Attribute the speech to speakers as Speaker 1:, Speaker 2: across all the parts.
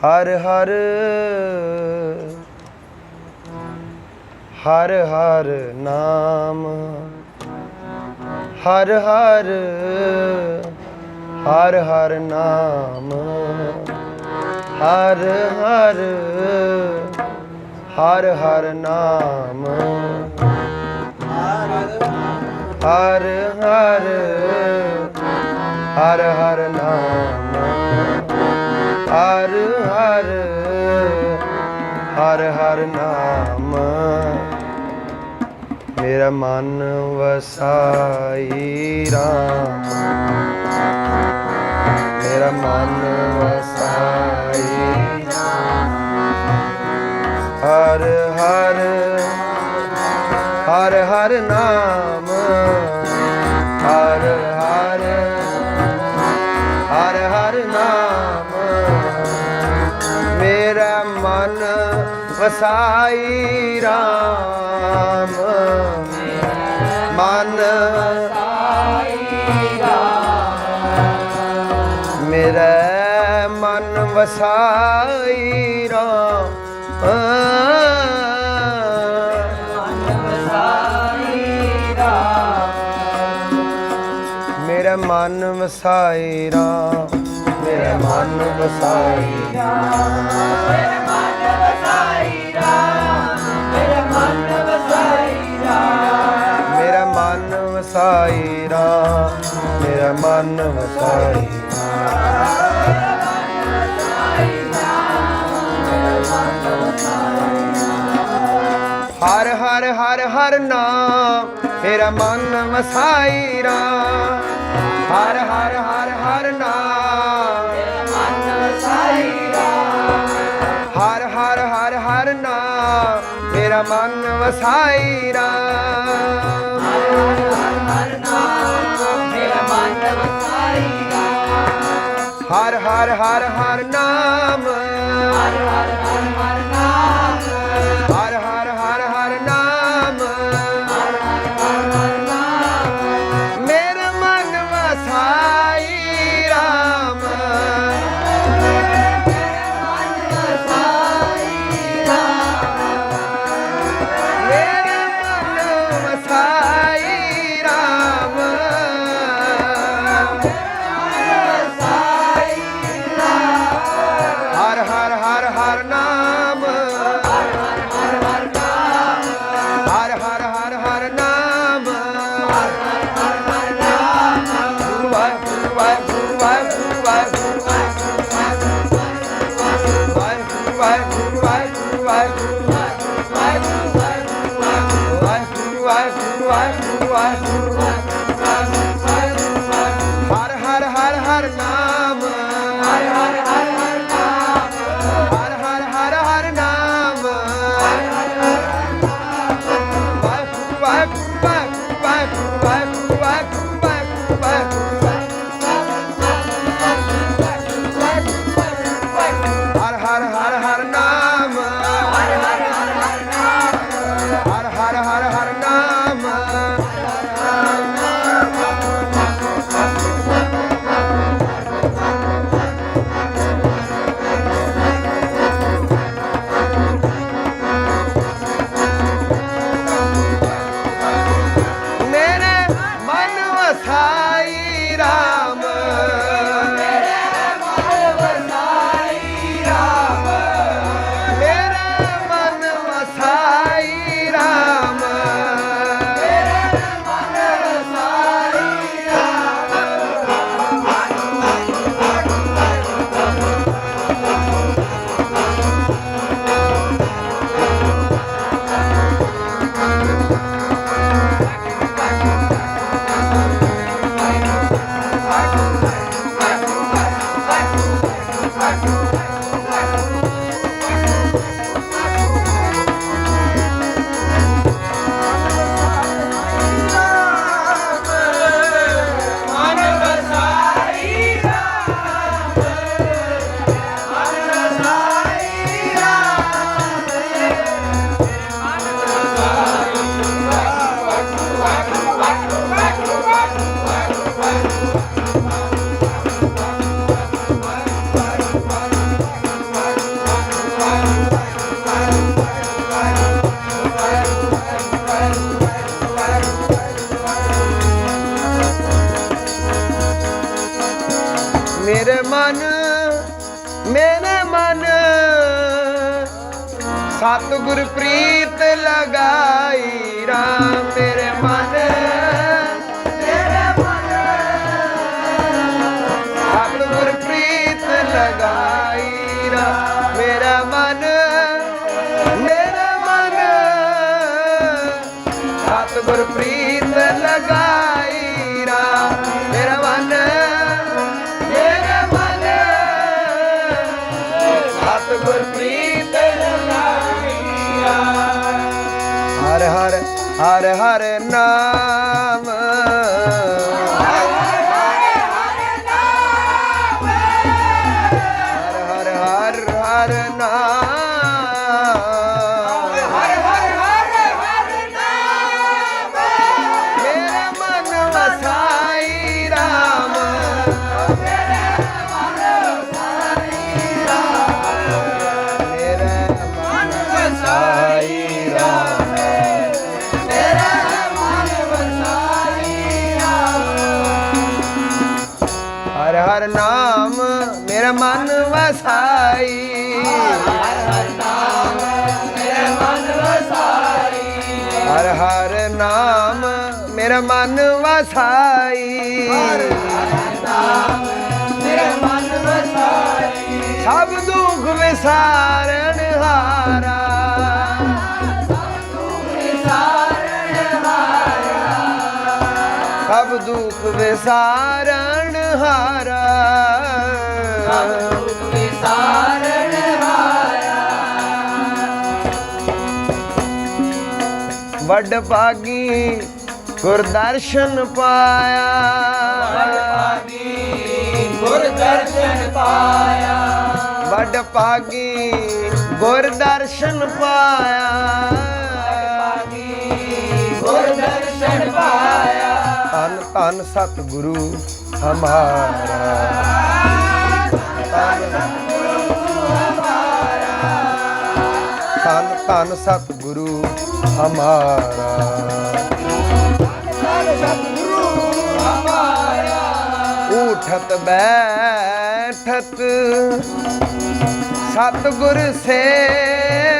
Speaker 1: ਹਰ ਹਰ ਹਰ ਹਰ ਨਾਮ ਹਰ ਹਰ ਹਰ ਹਰ ਨਾਮ ਹਰ ਹਰ ਹਰ ਹਰ ਨਾਮ ਹਰ ਹਰ ਹਰ ਹਰ ਨਾਮ ਹਰ ਹਰ ਹਰ ਨਾਮ। ਮੇਰਾ ਮਨ ਵਸਾਈ ਰਾਮ। ਮੇਰਾ ਮਨ ਵਸਾਈ ਹਰ ਹਰ ਹਰ ਹਰ ਨਾਮ। ਵਸਾਈ RAM ਮਨ ਵਸਾਈ RAM ਮੇਰੇ ਮਨ ਵਸਾਈ RAM ਮਨ ਵਸਾਈ RAM ਮਨ ਵਸਾਈ RAM ਮੇਰੇ ਮਨ ਵਸਾਈ RAM ਹਰ ਹਰ ਹਰ ਹਰ ਨਾਮ ਮੇਰਾ ਮਨ ਵਸਾਈ ਰਾਮ ਹਰ ਹਰ ਹਰ ਹਰ ਨਾਮ ਹਰ ਹਰ ਹਰ ਹਰ ਨਾਮ ਮੇਰਾ ਮਨ ਵਸਾਈ ਰਾਮ ਹਰ ਹਰ ਹਰ ਹਰ ਨਾਮ ਹਰ ਹਰ ਹਰ ਹਰ ਨਾਮ ਹਰ ਹਰ ਹਰ ਹਰ ਨਾਮ ਹਰ ਹਰ ਹਰ ਹਰ ਨਾਮ ਮੇਰੇ ਮਨ ਵਸਾਈ RAM ਮੇਰੇ ਮਨ ਵਸਾਈ RAM ਮੇਰੇ ਮਨ ਵਸਾਈ Bye. ਮੇਰੇ ਮਨ ਮੇਰੇ ਮਨ ਸਤਿਗੁਰ ਪ੍ਰੀਤ ਲਗਾਈ ਰਾਮੇ ਹਰ ਹਰ ਨਾਮ। ਹਰ ਹਰ ਹਰ ਹਰ ਨਾਮ। ਹਰ ਹਰ ਨਾਮ ਮੇਰਾ ਮਨ ਵਸਾਈ। ਹਰ ਹਰ ਨਾਮ ਮੇਰਾ ਮਨ ਵਸਾਈ। ਸਭ ਦੁੱਖ ਵਿਸਾਰਨ ਹਾਰਾ। ਸਭ ਦੁੱਖ ਵਿਸਾਰਨ ਹਾਰਾ। ਵੱਡ ਭਾਗੀ ਗੁਰ ਦਰਸ਼ਨ ਪਾਇਆ
Speaker 2: ਗੁਰ ਦਰਸ਼ਨ ਪਾਇਆ।
Speaker 1: ਵੱਡ ਭਾਗੀ ਗੁਰ ਦਰਸ਼ਨ ਪਾਇਆ
Speaker 2: ਗੁਰ ਦਰਸ਼ਨ ਪਾਇਆ।
Speaker 1: ਧੰਨ ਧੰਨ ਸਤਿਗੁਰੂ ਹਮਾਰਾ। ਧੰਨ ਧੰਨ ਸਤਿਗੁਰੂ ਹਮਾਰਾ ਉਠਤ ਬੈਠਤ ਸਤਿਗੁਰ ਸੇਵੈ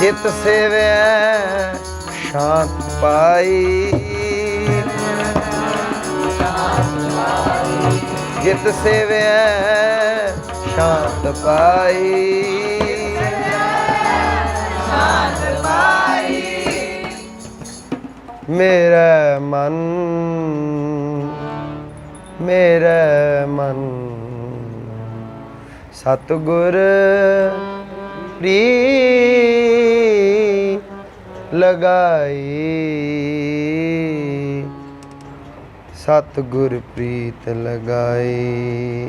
Speaker 1: ਜਿਤ ਸੇਵਿਆ ਸ਼ਾਂਤ ਪਾਈ। ਜਿਤ ਸੇਵਿਆ ਸ਼ਾਂਤ ਪਾਈ। ਮੇਰਾ ਮਨ ਮੇਰਾ ਮਨ। ਸਤਗੁਰ ਪ੍ਰੀ ਲਗਾਈ। ਸਤਗੁਰ ਪ੍ਰੀਤ ਲਗਾਈ।